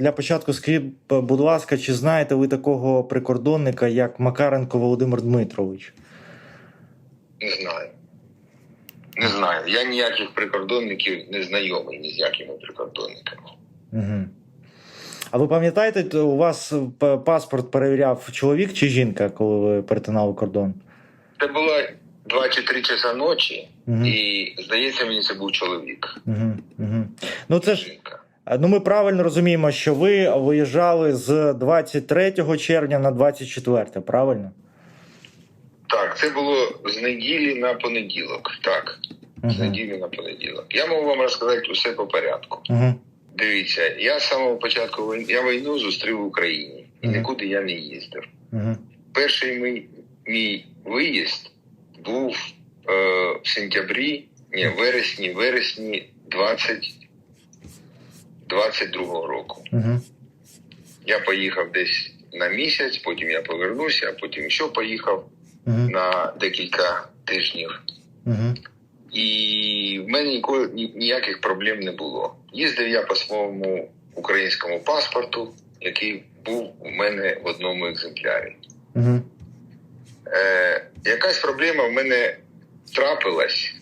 Для початку скажіть, будь ласка, чи знаєте ви такого прикордонника, як Макаренко Володимир Дмитрович? Не знаю. Не знаю. Я ніяких прикордонників не знайомий ні з якими прикордонниками. Угу. А ви пам'ятаєте, у вас паспорт перевіряв чоловік чи жінка, коли ви перетинали кордон? Це було 2 чи 3 часа ночі, Угу. і здається, мені це був чоловік. Угу. Угу. Ну це ж Жінка. Е, ну ми правильно розуміємо, що ви виїжджали з 23 червня на 24, правильно? Так, це було з неділі на понеділок. Так, з Угу. неділі на понеділок. Я можу вам розказати усе по порядку. Угу. Дивіться, я з самого початку війни, я війну зустрів в Україні і Мгм. нікуди я не їздив. Угу. Перший мій, мій виїзд був е, в сентябрі, ні, вересні, вересні 20, 22 року. Угу. Я поїхав десь на місяць, потім я повернувся, а потім ще поїхав Угу. на декілька тижнів. Угу. І в мене ніколи ні- ніяких проблем не було. Їздив я по своєму українському паспорту, який був у мене в одному екземплярі. Угу. Е, якась проблема в мене трапилась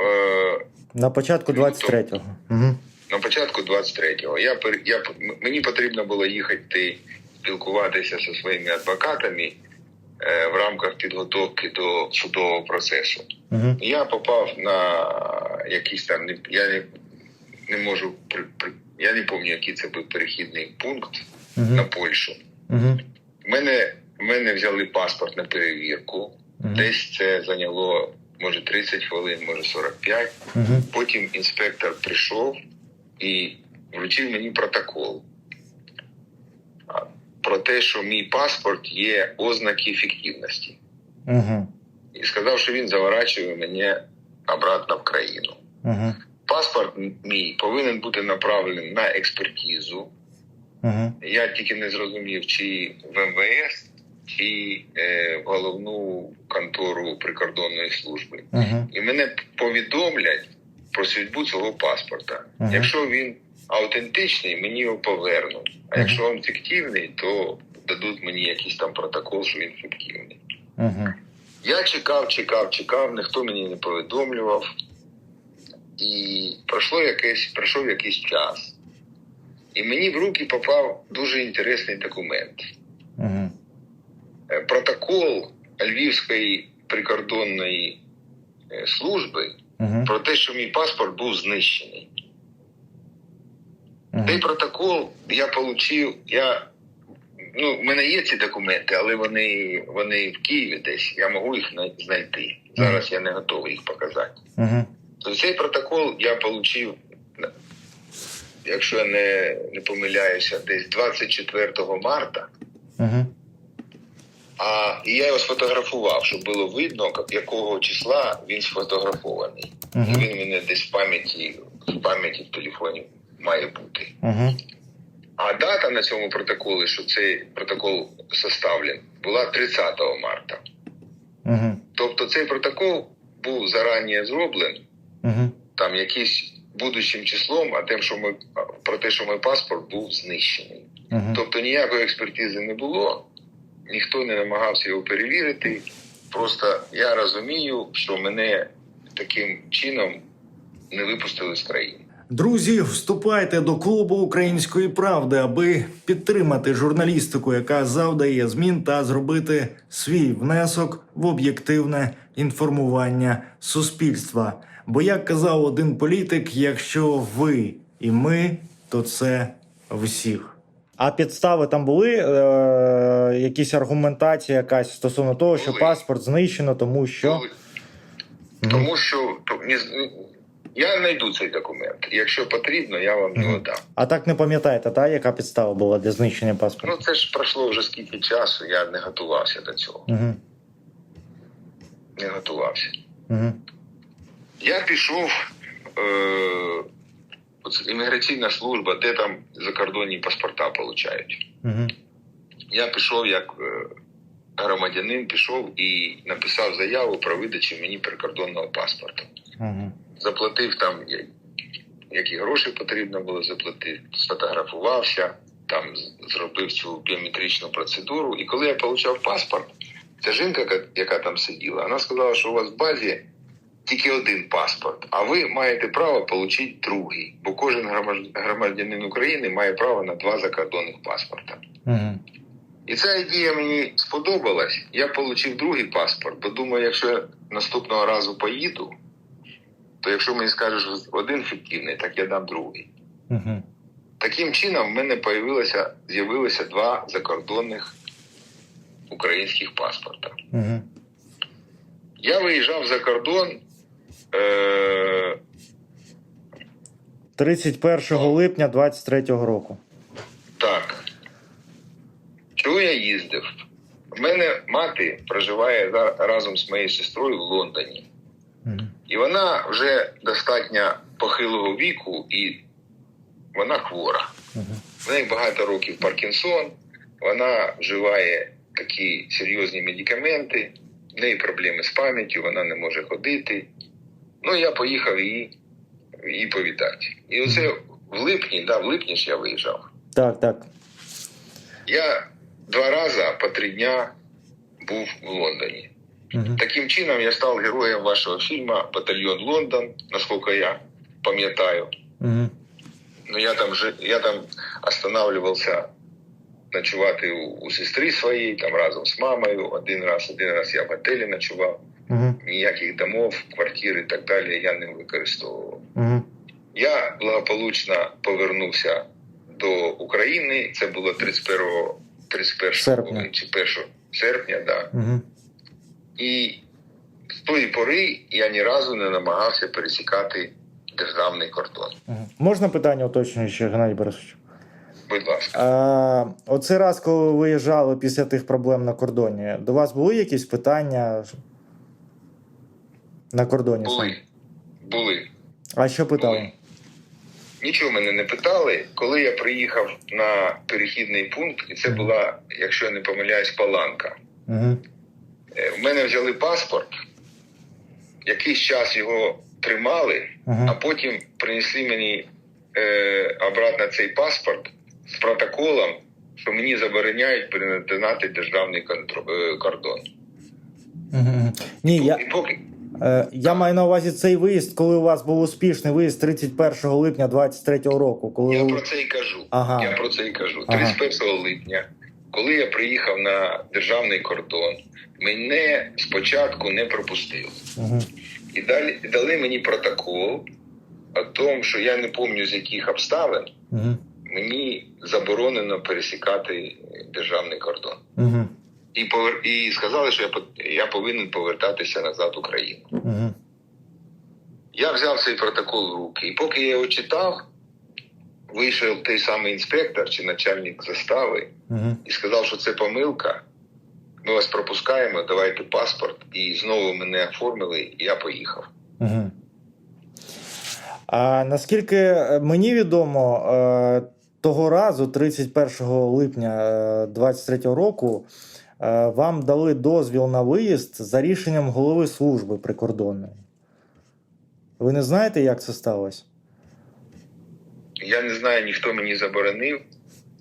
е, На початку 23-го. Угу. На початку 23-го. Я, я, мені потрібно було їхати спілкуватися зі своїми адвокатами е, в рамках підготовки до судового процесу. Угу. Я попав на якийсь там я не, не можу я не пам'ятаю, який це був перехідний пункт на Угу. Польщу. В мене, мене взяли паспорт на перевірку. Десь це зайняло може 30 хвилин, може 45. Угу. Потім інспектор прийшов і вручив мені протокол про те, що мій паспорт є ознаки фіктивності. Угу. І сказав, що він заворачує мене обратно в країну. Угу. Паспорт мій повинен бути направлений на експертизу. Угу. Я тільки не зрозумів, чи в МВС, чи е, в головну контору прикордонної служби. Угу. І мене повідомлять про судьбу цього паспорта. Ага. Якщо він аутентичний, мені його повернуть. А Ага. якщо він фіктивний, то дадуть мені якийсь там протокол, що він фіктивний. Угу. Я чекав, чекав, чекав, ніхто мені не повідомлював. І пройшло якесь, пройшов якийсь час. І мені в руки попав дуже інтересний документ. Угу. Е, Протокол Львівської прикордонної е, служби Угу. про те, що мій паспорт був знищений. Цей протокол я отримав, я. Ну, в мене є ці документи, але вони, вони в Києві десь. Я можу їх знайти. Зараз я не готовий їх показати. Угу. То цей протокол я отримав, якщо я не, не помиляюся, десь 24 марта. Угу. А і я його сфотографував, щоб було видно, якого числа він сфотографований. Угу. Він мене десь в пам'яті, в пам'яті в телефоні має бути. Угу. А дата на цьому протоколі, що цей протокол составлен, була 30 марта. Угу. Тобто цей протокол був зарані зроблений, Угу. там якийсь будущим числом, а тим, що ми про те, що мій паспорт був знищений. Угу. Тобто ніякої експертизи не було, ніхто не намагався його перевірити. Просто я розумію, що мене таким чином не випустили з країни. Друзі, вступайте до клубу української правди, аби підтримати журналістику, яка завдає змін та зробити свій внесок в об'єктивне інформування суспільства. Бо як казав один політик, якщо ви і ми, то це всіх. А підстави там були е, якісь аргументація якась стосовно того, що Були. паспорт знищено, тому що Коли- Тому що то, ні, я знайду цей документ. Якщо потрібно, я вам його дам. а так не пам'ятаєте, та яка підстава була для знищення паспорта? Ну це ж пройшло вже скільки часу, я не готувався до цього. Угу. Не готувався. Угу. Я пішов е, імміграційна служба, де там закордонні паспорта получають. Угу. Я пішов як е, громадянин, пішов і написав заяву про видачу мені прикордонного паспорта. Угу. Заплатив там, які гроші потрібно було заплатити, сфотографувався. там зробив цю біометричну процедуру. І коли я отримав паспорт, ця жінка, яка- яка там сиділа, вона сказала, що у вас в базі тільки один паспорт, а ви маєте право отримати другий, бо кожен громадянин України має право на два закордонних паспорта. Угу. І ця ідея мені сподобалась. Я отримав другий паспорт, бо думаю, якщо я наступного разу поїду, то якщо мені що один фіктивний, так я дам другий. Угу. Таким чином, в мене з'явилося два закордонних українських паспорта. Угу. Я виїжджав за кордон. Е- 31 липня 23-го року. так. Чого я їздив? В мене мати проживає разом з моєю сестрою в Лондоні. І вона вже достатньо похилого віку, і вона хвора. В неї багато років Паркінсон, вона вживає такі серйозні медикаменти, в неї проблеми з пам'яттю, вона не може ходити. Ну, я поїхав її, її повідати. І оце в липні, да, в липні ж я виїжджав. Так, так. Я два рази по три дня був в Лондоні. Угу. Таким чином я став героєм вашого фільму Батальйон Лондон, наскільки я пам'ятаю. Угу. Ну, я там же я там останавливався ночувати у, у сестри своєї, там разом з мамою. Один раз, один раз я в готелі ночував. Ніяких домов, квартир і так далі я не використовував. Угу. Я благополучно повернувся до України. Це було 31, 31 Серпня. чи 1 серпня, да. Угу. І з тої пори я ні разу не намагався пересікати державний кордон. Угу. Можна питання уточнююче, Геннадій Борисович? Будь ласка. А, оцей раз, коли ви виїжджали після тих проблем на кордоні, до вас були якісь питання на кордоні? Були. Були. А що питали? Були. Нічого мене не питали. Коли я приїхав на перехідний пункт, і це була, якщо я не помиляюсь, Паланка. Угу. В мене взяли паспорт, якийсь час його тримали, Угу. а потім принесли мені е, обратно цей паспорт з протоколом, що мені забороняють перетинати державний е, кордон. Угу. Ні, я, І поки я маю на увазі цей виїзд, коли у вас був успішний виїзд 31 липня 23-го року. Коли Я про це і кажу. Ага. Я про це і кажу. Ага. 31 липня, коли я приїхав на державний кордон, мене спочатку не пропустили. Угу. І далі дали мені протокол о тому, що я не пам'ятаю з яких обставин Угу. мені заборонено пересікати державний кордон. Угу. І повер... і сказали, що я по- я повинен повертатися назад в Україну. Угу. Я взяв цей протокол в руки, і поки я його читав, вийшов той самий інспектор чи начальник застави Угу. і сказав, що це помилка. Ми вас пропускаємо, давайте паспорт. І знову мене оформили, і я поїхав. Угу. А наскільки е, мені відомо, е, того разу, 31 липня 23 року, е, вам дали дозвіл на виїзд за рішенням голови служби прикордонної. Ви не знаєте, як це сталося? Я не знаю, ніхто мені заборонив,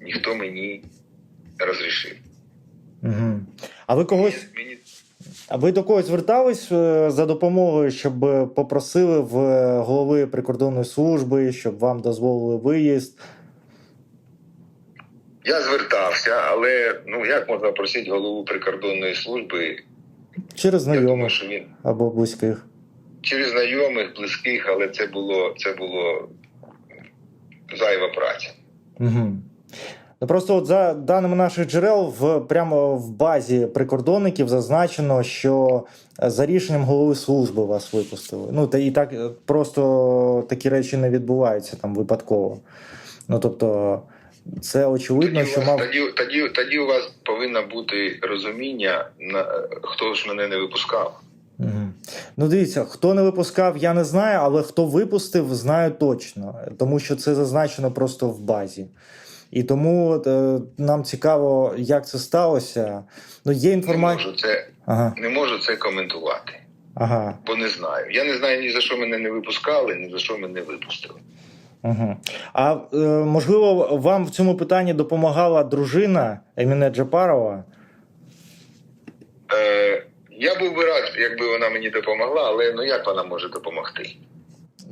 ніхто мені розрішив. Угу. А ви когось, Мені, мені а ви до когось звертались е, за допомогою, щоб попросили в е, голови прикордонної служби, щоб вам дозволили виїзд? Я звертався, але ну як можна просити голову прикордонної служби? Через думаю, знайомих що він або близьких. через знайомих, близьких, але це було це було зайва праця. Угу. Ну просто от за даними наших джерел, в прямо в базі прикордонників зазначено, що е, за рішенням голови служби вас випустили. Ну та і так е, просто такі речі не відбуваються там випадково. Ну тобто, це очевидно, Тоді, що вас, мав. тоді, тоді, тоді у вас повинно бути розуміння, на хто ж мене не випускав. Угу. Ну, дивіться, хто не випускав, я не знаю, але хто випустив, знаю точно, тому що це зазначено просто в базі. І тому е, нам цікаво, як це сталося. Ну, є Не інформація. можу це Ага, не можу це коментувати, ага. бо не знаю. Я не знаю ні за що мене не випускали, ні за що мене випустили. Угу. А е, можливо, вам в цьому питанні допомагала дружина Еміне Джапарова? Е, я був би рад, якби вона мені допомогла, але ну як вона може допомогти?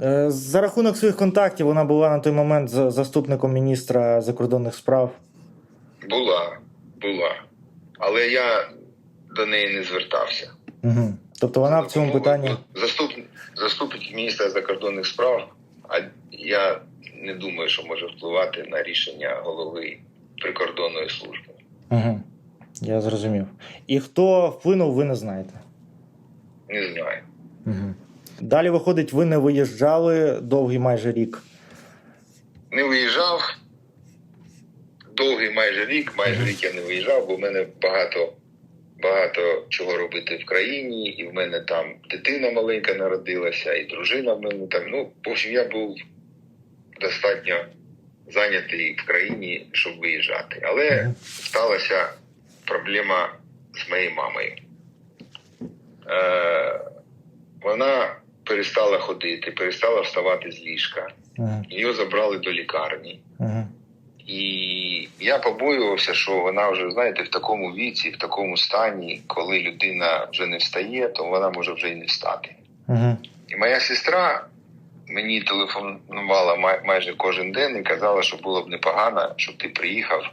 Е, За рахунок своїх контактів вона була на той момент за- заступником міністра закордонних справ. Була, була. Але я до неї не звертався. Угу. Тобто вона в цьому питанні. Заступник, заступник міністра закордонних справ, а я не думаю, що може впливати на рішення голови прикордонної служби. Угу. Я зрозумів. І хто вплинув, ви не знаєте. Не знаю. Угу. Далі виходить, ви не виїжджали довгий майже рік. Не виїжджав. Довгий майже рік, майже рік я не виїжджав, бо в мене багато, багато чого робити в країні, і в мене там дитина маленька народилася, і дружина в мене там. Ну, в общем, я був достатньо зайнятий в країні, щоб виїжджати. Але сталася проблема з моєю мамою. Е, вона перестала ходити, перестала вставати з ліжка. Її забрали до лікарні. Угу. І я побоювався, що вона вже, знаєте, в такому віці, в такому стані, коли людина вже не встає, то вона може вже й не встати. Угу. І моя сестра мені телефонувала май- майже кожен день і казала, що було б непогано, щоб ти приїхав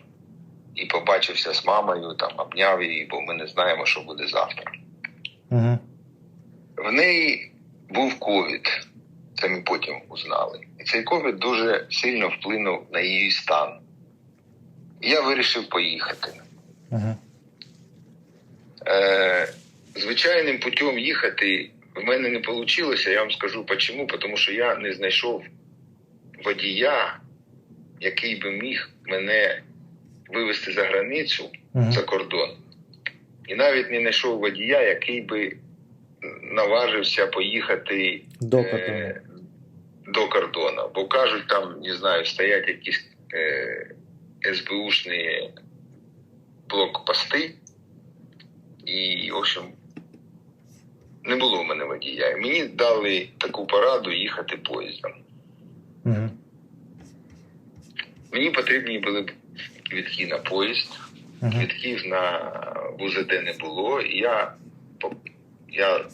і побачився з мамою, там обняв її, бо ми не знаємо, що буде завтра. Угу. В неї був ковід. Це ми потім узнали. І цей ковід дуже сильно вплинув на її стан. Я вирішив поїхати. Угу. Е, звичайним путем їхати в мене не вийшло. Я вам скажу чому. Тому що я не знайшов водія, який би міг мене вивезти за границю Угу. за кордон. І навіть не знайшов водія, який би наважився поїхати До е, кордону. до кордону. Бо кажуть, там, не знаю, стоять якісь е, СБУшні блокпости. І, в общем, не було в мене водія. Мені дали таку пораду їхати поїздом. Угу. Мені потрібні були б квітки на поїзд. Угу. Квітків на УЗД не було. І я, я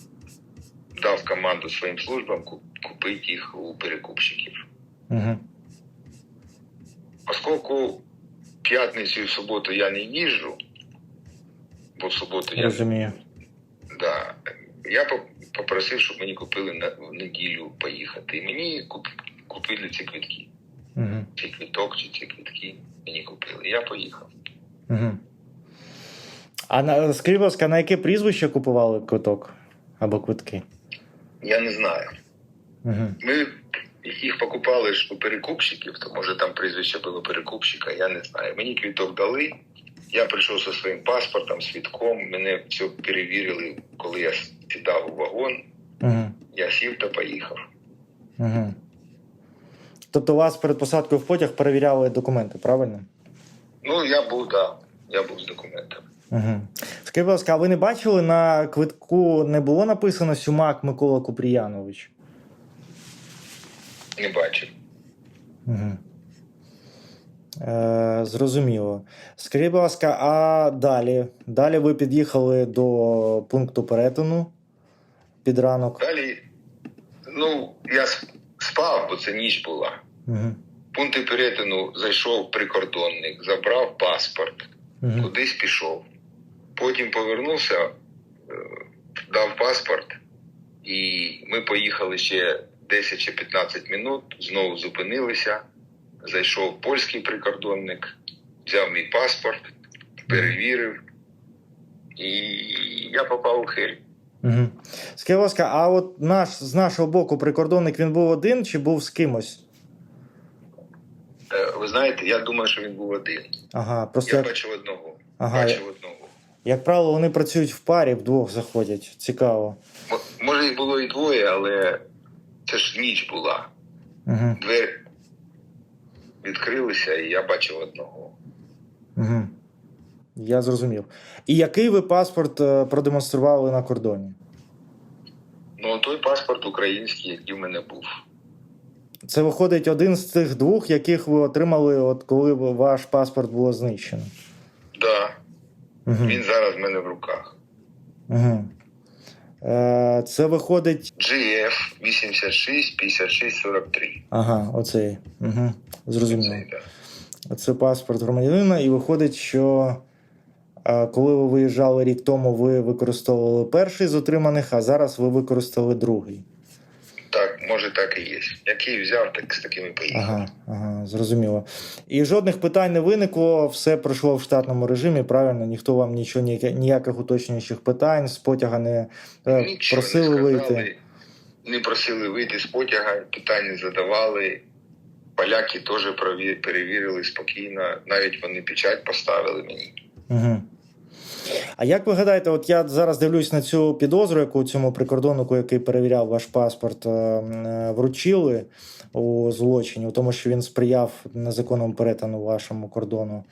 дав команду своїм службам купити їх у перекупщиків. Угу. Оскільки п'ятницю і в суботу я не їжджу, бо в суботу я Розумію. да, я попросив, щоб мені купили на в неділю поїхати. І мені куп, купили ці квітки. Угу. Чи квіток, чи ці квітки мені купили. Я поїхав. Угу. А на, скажіть, будь ласка, на яке прізвище купували квиток або квитки? Я не знаю. Угу. Ми їх покупали ж у перекупщиків, то може там прізвище було перекупщика, я не знаю. Мені квіток дали. Я прийшов зі своїм паспортом, свідком. Мене все перевірили, коли я сідав у вагон. Угу. Я сів та поїхав. Угу. Тобто вас перед посадкою в потяг перевіряли документи, правильно? Ну, я був, да, я був з документами. Угу. Скажіть, будь ласка, а ви не бачили на квитку не було написано Сюмак Микола Купріянович? Не бачив. Угу. Е, зрозуміло. Скажіть, будь ласка, а далі? Далі ви під'їхали до пункту перетину під ранок. Далі, ну, я спав, бо це ніч була. Угу. Пункти перетину зайшов прикордонник, забрав паспорт. Угу. кудись пішов. Потім повернувся, е, дав паспорт, і ми поїхали ще 10 чи 15 минут, знову зупинилися. Зайшов польський прикордонник, взяв мій паспорт, перевірив, і я попав у хирь. Угу. Скажіть, будь ласка, а от наш, з нашого боку прикордонник він був один чи був з кимось? Е, Ви знаєте, я думаю, що він був один. Ага, просто Я як, бачив одного. Ага, бачив одного. як правило, вони працюють в парі, вдвох заходять. Цікаво. М- Може, їх було і двоє, але це ж ніч була. Угу. Двері відкрилися, і я бачив одного. Угу. Я зрозумів. І який ви паспорт е, продемонстрували на кордоні? Ну, той паспорт український, який в мене був. Це виходить один з тих двох, яких ви отримали, от коли ваш паспорт було знищено. Да. Угу. Він зараз в мене в руках. Угу. Е, це виходить. GF 86 56 43. Ага, оцей. Угу. Зрозуміло. Це, да. Це паспорт громадянина, і виходить, що е, коли ви виїжджали рік тому, ви використовували перший з отриманих, а зараз ви використали другий. Так, і є. Який взяв, так з такими поїхав. Ага, ага, зрозуміло. І жодних питань не виникло, все пройшло в штатному режимі. Правильно, ніхто вам нічого ніяких уточнюючих питань з потяга не е, Нічого просили не сказали, вийти. Не просили вийти з потяга, питань не задавали. Поляки теж перевірили спокійно. Навіть вони печать поставили мені. Угу. А як ви гадаєте, от я зараз дивлюсь на цю підозру, яку цьому прикордоннику, який перевіряв ваш паспорт, е, е, вручили у злочині, у тому, що він сприяв незаконному перетину вашому кордону,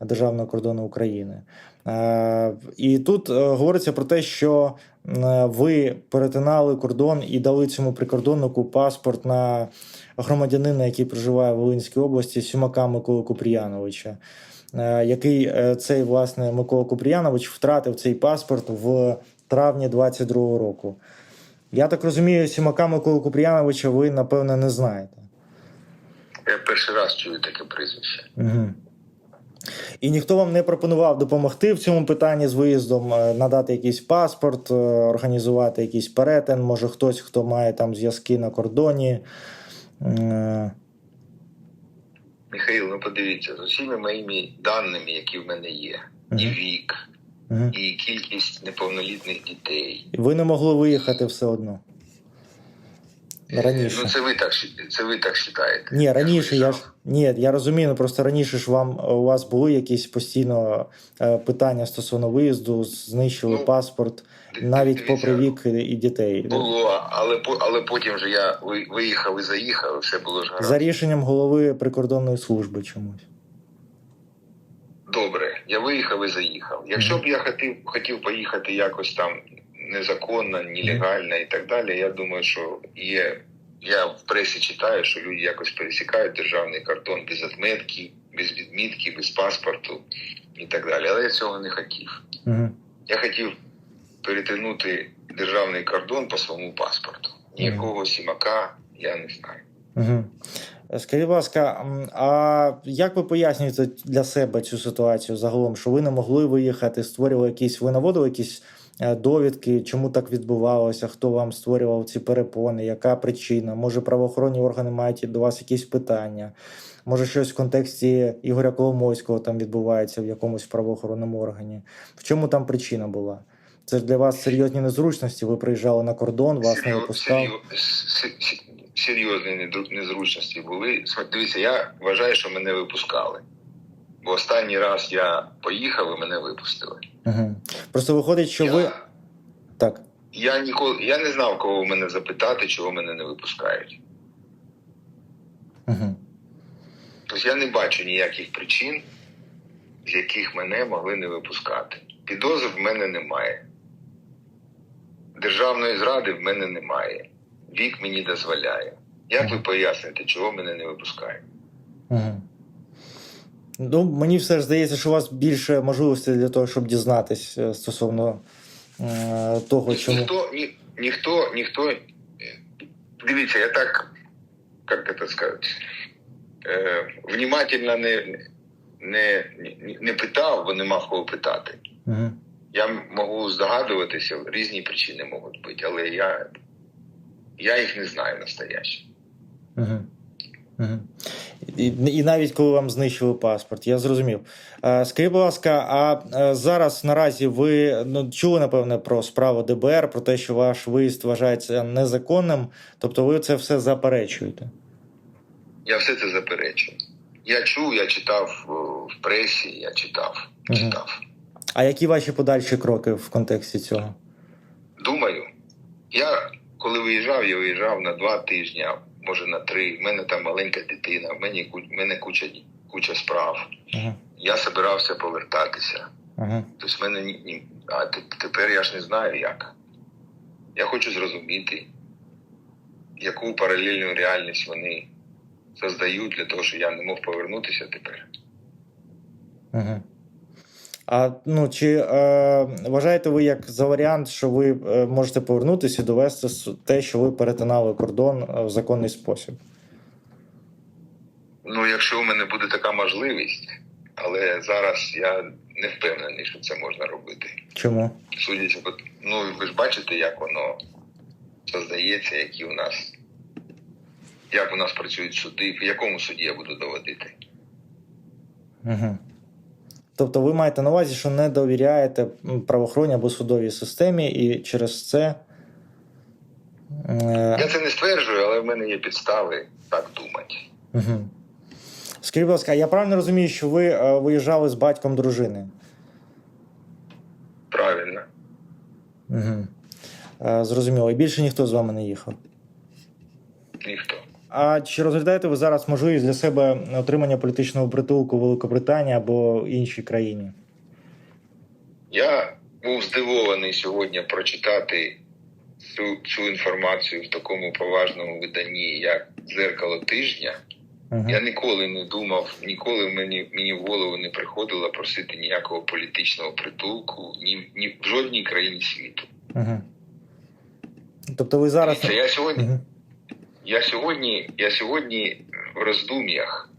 державного кордону України. Е, І тут е, говориться про те, що ви перетинали кордон і дали цьому прикордоннику паспорт на громадянина, який проживає в Волинській області, Сюмака Миколи Купріяновича який е, цей власне Микола Купріянович втратив цей паспорт в травні 22-го року. Я так розумію, Сімака Миколи Купріяновича ви, напевно, не знаєте. Я перший раз чую таке прізвище. Угу. І ніхто вам не пропонував допомогти в цьому питанні з виїздом, е, надати якийсь паспорт, е, організувати якийсь перетин, може хтось, хто має там зв'язки на кордоні. Михаїл, ну подивіться, з усіма моїми даними, які в мене є, і вік, і кількість неповнолітних дітей. Ви не могли виїхати все одно. Раніше. Ну це ви так це ви так вважаєте. Ні, раніше я ж ні, я розумію. Ну просто раніше ж вам у вас були якісь постійно е, питання стосовно виїзду, знищили Ну, паспорт, навіть попри вік і дітей. Було, але але потім же я виїхав і заїхав, і все було ж гаразд. За рішенням голови прикордонної служби чомусь. Добре, я виїхав і заїхав. Якщо б я хотів, хотів поїхати якось там незаконно, нелегально і так далі, я думаю, що є. Я в пресі читаю, що люди якось пересікають державний кордон без отметки, без відмітки, без паспорту і так далі. Але я цього не хотів. Угу. Я хотів перетинути державний кордон по своєму паспорту. Ніякого сімака я не знаю. Угу. Скажіть, будь ласка, а як ви пояснюєте для себе цю ситуацію загалом, що ви не могли виїхати, створювали якісь, ви наводили якісь довідки, чому так відбувалося, хто вам створював ці перепони, яка причина? Може, правоохоронні органи мають до вас якісь питання? Може, щось в контексті Ігоря Коломойського там відбувається в якомусь правоохоронному органі? В чому там причина була? Це ж для вас серйозні незручності. Ви приїжджали на кордон, вас не Серйоз- с- с- серйозні незручності були. Дивіться, я вважаю, що мене випускали. Бо останній раз я поїхав і мене випустили. Угу. Просто виходить, що я, ви так. я ніколи я не знав, кого мене запитати, чого мене не випускають. Угу. Тобто я не бачу ніяких причин, з яких мене могли не випускати. Підозр в мене немає. Державної зради в мене немає. Вік мені дозволяє. Як ви поясните, чого мене не випускають? Угу. Ну, мені все ж здається, що у вас більше можливостей для того, щоб дізнатись е, стосовно е, того, чому. Ніхто, ні, ніхто, ніхто. е, Дивіться, я так, як це сказати, е, внимательно не, не, не, питав, бо не мав кого питати. Угу. Я можу здогадуватися, різні причини можуть бути, але я, я їх не знаю настоящі. Угу. І, і навіть коли вам знищили паспорт, я зрозумів. Е, Скажіть, будь ласка, а е, зараз наразі ви ну, чули, напевне, про справу ДБР, про те, що ваш виїзд вважається незаконним, тобто ви це все заперечуєте? Я все це заперечую. Я чув, я читав в пресі, я читав, читав. А які ваші подальші кроки в контексті цього? Думаю, я коли виїжджав, я виїжджав на два тижні, може на три. У мене там маленька дитина, в мене, в мене куча, куча справ. Угу. Я збирався повертатися. Угу. Тобто в мене ні, ні, а тепер я ж не знаю як. Я хочу зрозуміти, яку паралельну реальність вони создають для того, щоб я не мог повернутися тепер. Угу. А ну чи е, вважаєте ви як за варіант, що ви е, можете повернутися і довести те, що ви перетинали кордон е, в законний спосіб? Ну, якщо у мене буде така можливість, але зараз я не впевнений, що це можна робити. Чому? Судячи ну ви ж бачите, як воно создається, які у нас, як у нас працюють суди, в якому суді я буду доводити. Угу. Тобто ви маєте на увазі, що не довіряєте правоохоронній або судовій системі, і через це. Е, Я це не стверджую, але в мене є підстави так думати. угу. Скажіть, будь ласка, я правильно розумію, що ви е, виїжджали з батьком дружини? Правильно. Угу. Зрозуміло. І більше ніхто з вами не їхав. А чи розглядаєте ви зараз можливість для себе отримання політичного притулку в Великобританії або іншій країні? Я був здивований сьогодні прочитати цю, цю інформацію в такому поважному виданні, як Дзеркало тижня. Угу. Я ніколи не думав, ніколи мені, мені в голову не приходило просити ніякого політичного притулку ні, ні в жодній країні світу. Угу. Тобто ви зараз. Це я сьогодні, Угу. Я сьогодні, я сьогодні в роздум'ях.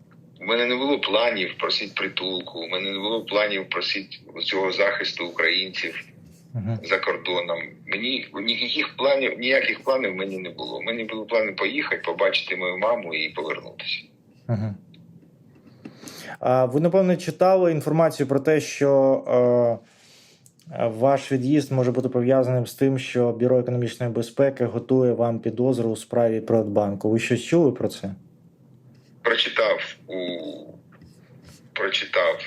У мене не було планів просити притулку, у мене не було планів просити цього захисту українців Угу. за кордоном. Мені ніяких планів, ніяких планів мені не було. У мене були плани поїхати, побачити мою маму і повернутися. Угу. А ви, напевно, читали інформацію про те, що е, ваш від'їзд може бути пов'язаним з тим, що Бюро економічної безпеки готує вам підозру у справі Приватбанку. Ви щось чули про це? Прочитав у прочитав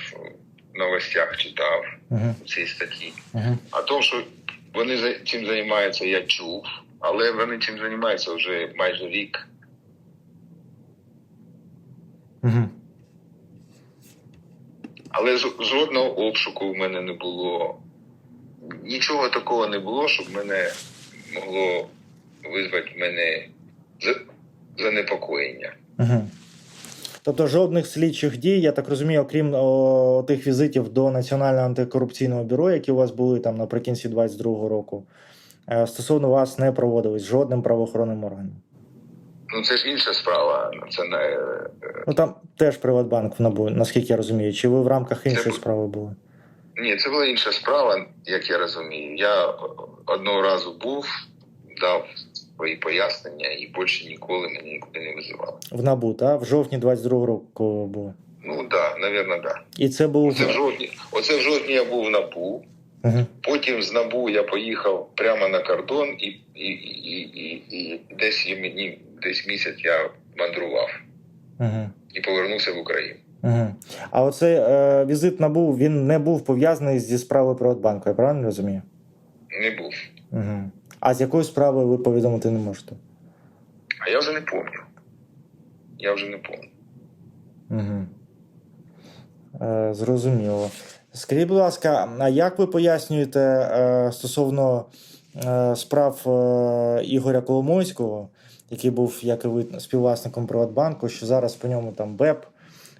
в новостях, читав Угу. у цій статті. Угу. А то, що вони цим займаються, я чув, але вони цим займаються вже майже рік. Угу. Але жодного обшуку в мене не було. Нічого такого не було, щоб мене могло визвати в мене за- занепокоєння. Угу. Тобто жодних слідчих дій, я так розумію, окрім о, тих візитів до Національного антикорупційного бюро, які у вас були там наприкінці 22-го року, е, стосовно вас не проводились жодним правоохоронним органом. Ну це ж інша справа. Це не е, Ну там теж Приватбанк в НАБУ, наскільки я розумію. Чи ви в рамках іншої бу- справи були? Ні, це була інша справа, як я розумію. Я одного разу був, дав свої пояснення і більше ніколи мене нікуди не визивали. В НАБУ, так? В жовтні 22-го року було. Ну так, да, навірно, да. І це був. Оце в жовтні. Оце в жовтні я був в НАБУ. Угу. Потім з НАБУ я поїхав прямо на кордон, і, і, і, і, і десь мені десь місяць я мандрував Угу. і повернувся в Україну. Угу. А оцей е, візит НАБУ, він не був пов'язаний зі справою Приватбанку, я правильно розумію? Не був. Угу. А з якою справою ви повідомити не можете? А я вже не пам'ятаю. Я вже не пам'ятаю. Угу. Е, зрозуміло. Скажіть, будь ласка, а як ви пояснюєте е, стосовно е, справ е, Ігоря Коломойського, який був, як і ви, співвласником Приватбанку, що зараз по ньому там БЕП,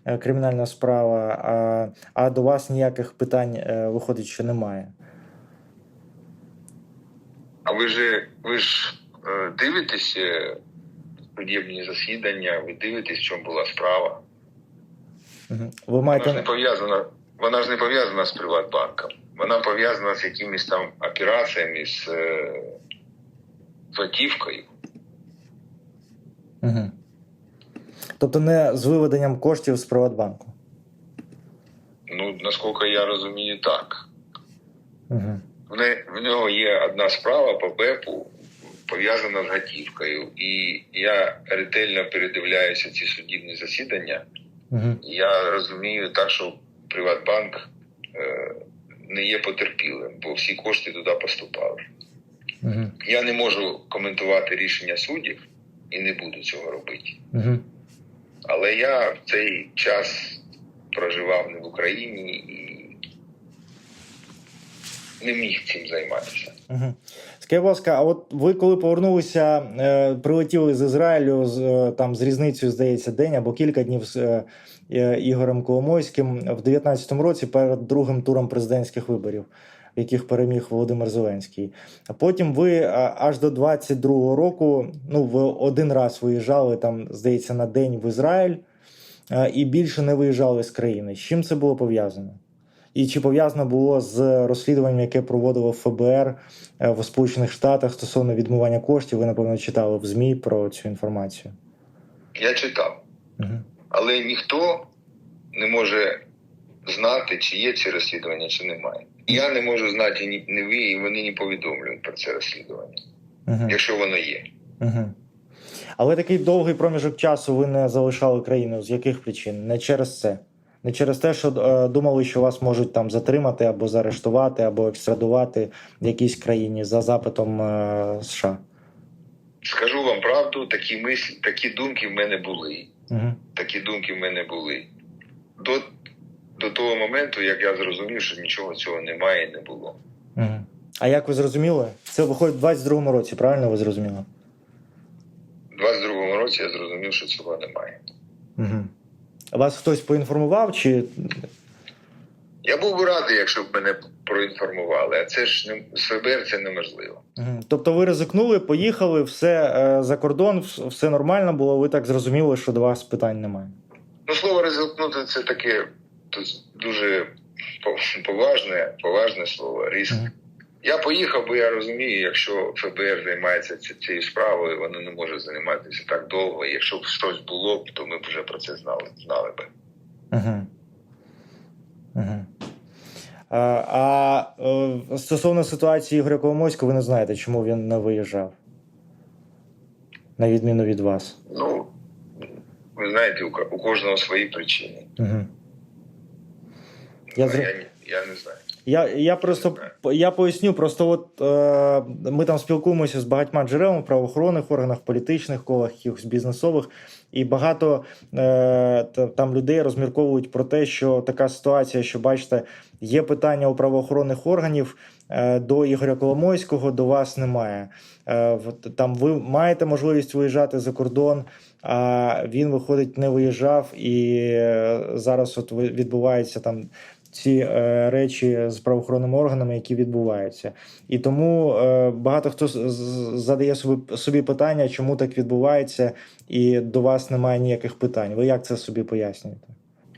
кримінальна справа, а, а до вас ніяких питань е, виходить, що немає? А ви ж ви ж е, дивитесь е, судебні засідання, ви дивитесь, в чому була справа. Ви Вона ж не пов'язана, вона ж не пов'язана з Приватбанком. Вона пов'язана з якимись там операціями з е, з готівкою. Угу. Тобто не з виведенням коштів з Приватбанку. Ну, наскільки я розумію, так. Угу. В, нього є одна справа по БЕПу, пов'язана з готівкою. І я ретельно передивляюся ці судібні засідання. Угу. Я розумію так, що Приватбанк е, не є потерпілим, бо всі кошти туди поступали. Угу. Я не можу коментувати рішення суддів і не буду цього робити. Угу. Але я в цей час проживав не в Україні і не міг цим займатися. Угу. Скажіть, будь ласка, а от ви коли повернулися, е, прилетіли з Ізраїлю з е, там з різницею, здається, день або кілька днів з е, Ігорем Коломойським в 19-му році перед другим туром президентських виборів, в яких переміг Володимир Зеленський. А потім ви аж до 22-го року, ну ви один раз виїжджали там, здається, на день в Ізраїль е, і більше не виїжджали з країни. З чим це було пов'язано? І чи пов'язано було з розслідуванням, яке проводило ФБР е, в Сполучених Штатах стосовно відмивання коштів? Ви напевно читали в ЗМІ про цю інформацію. Я читав, Угу. але ніхто не може знати, чи є це розслідування, чи немає. Я не можу знати ні, ні ви, і вони не повідомлюють про це розслідування, Угу. якщо воно є. Угу. Але такий довгий проміжок часу ви не залишали країну. З яких причин? Не через це. Не через те, що е, думали, що вас можуть там затримати або заарештувати, або екстрадувати в якійсь країні за запитом е, США. Скажу вам правду, такі мислі, такі думки в мене були. Угу. Такі думки в мене були. До, до того моменту, як я зрозумів, що нічого цього немає і не було. Угу. А як ви зрозуміли? Це виходить в 22-му році, правильно ви зрозуміли? У 22-му році я зрозумів, що цього немає. Угу. Вас хтось поінформував, чи Я був би радий, якщо б мене проінформували, а це ж не з ФБР це неможливо. Тобто ви ризикнули, поїхали, все е, за кордон, все нормально було. Ви так зрозуміли, що до вас питань немає. Ну, слово ризикнути це таке тут дуже поважне, поважне слово. Ризик. Я поїхав, бо я розумію, якщо ФБР займається цією справою, воно не може займатися так довго. Якщо б щось було б, то ми б вже про це знали, знали би. Угу. Угу. А, а е, стосовно ситуації Ігоря Коломойського, ви не знаєте, чому він не виїжджав? На відміну від вас. Ну, ви знаєте, у, у кожного свої причини. Угу. Я, зр... я, я не знаю. Я, я просто я поясню, просто от е, ми там спілкуємося з багатьма джерелами в правоохоронних органах, політичних колах, якихось бізнесових, і багато е, там людей розмірковують про те, що така ситуація, що бачите, є питання у правоохоронних органів е, до Ігоря Коломойського, до вас немає. Е, там ви маєте можливість виїжджати за кордон. А він виходить, не виїжджав, і е, зараз от відбувається там ці е, речі з правоохоронними органами, які відбуваються. І тому е, багато хто задає собі, собі питання, чому так відбувається, і до вас немає ніяких питань. Ви як це собі пояснюєте?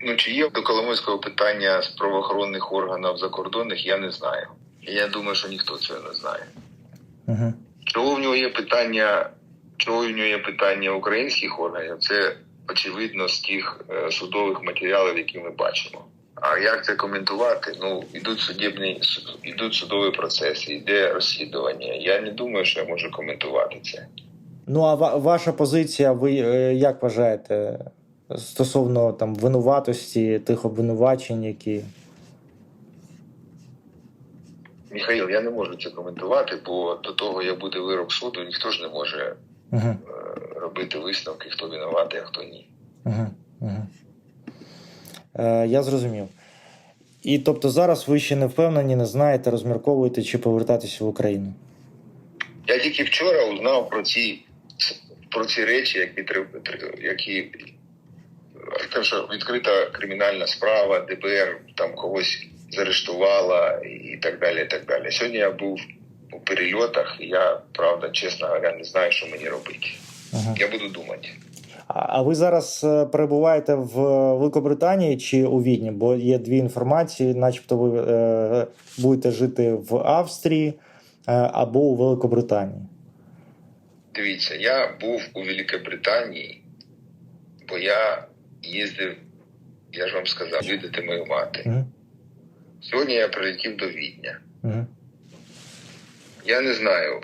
Ну, чи є до Коломойського питання з правоохоронних органів закордонних, я не знаю. Я думаю, що ніхто цього не знає. Угу. Чого в нього є питання, чого в нього є питання українських органів, це очевидно з тих е, судових матеріалів, які ми бачимо. А як це коментувати? Ну, ідуть судебні суд- ідуть судові процеси, йде розслідування. Я не думаю, що я можу коментувати це. Ну а ва- ваша позиція, ви е, як вважаєте стосовно там винуватості тих обвинувачень, які Михайло, я не можу це коментувати, бо до того, як буде вирок суду, ніхто ж не може е, робити висновки, хто винуватий, а хто ні. Угу. Е, я зрозумів. І тобто зараз ви ще не впевнені, не знаєте, розмірковуєте чи повертатися в Україну. Я тільки вчора узнав про ці про ці речі, які які те, що відкрита кримінальна справа, ДБР там когось заарештувала і так далі. і так далі. Сьогодні я був у перельотах, і я правда, чесно говоря, не знаю, що мені робити. Угу. Я буду думати. А ви зараз е, перебуваєте в Великобританії чи у Відні? Бо є дві інформації, начебто ви е, будете жити в Австрії е, або у Великобританії. Дивіться, я був у Великобританії, бо я їздив, я ж вам сказав, видати мою мати. Угу. Сьогодні я прилетів до Відня. Угу. Я не знаю,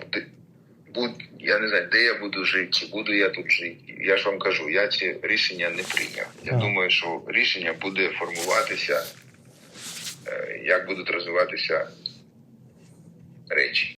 де, буд, я не знаю, де я буду жити, чи буду я тут жити. Я ж вам кажу, я ці рішення не прийняв. Я думаю, що рішення буде формуватися, е, як будуть розвиватися речі.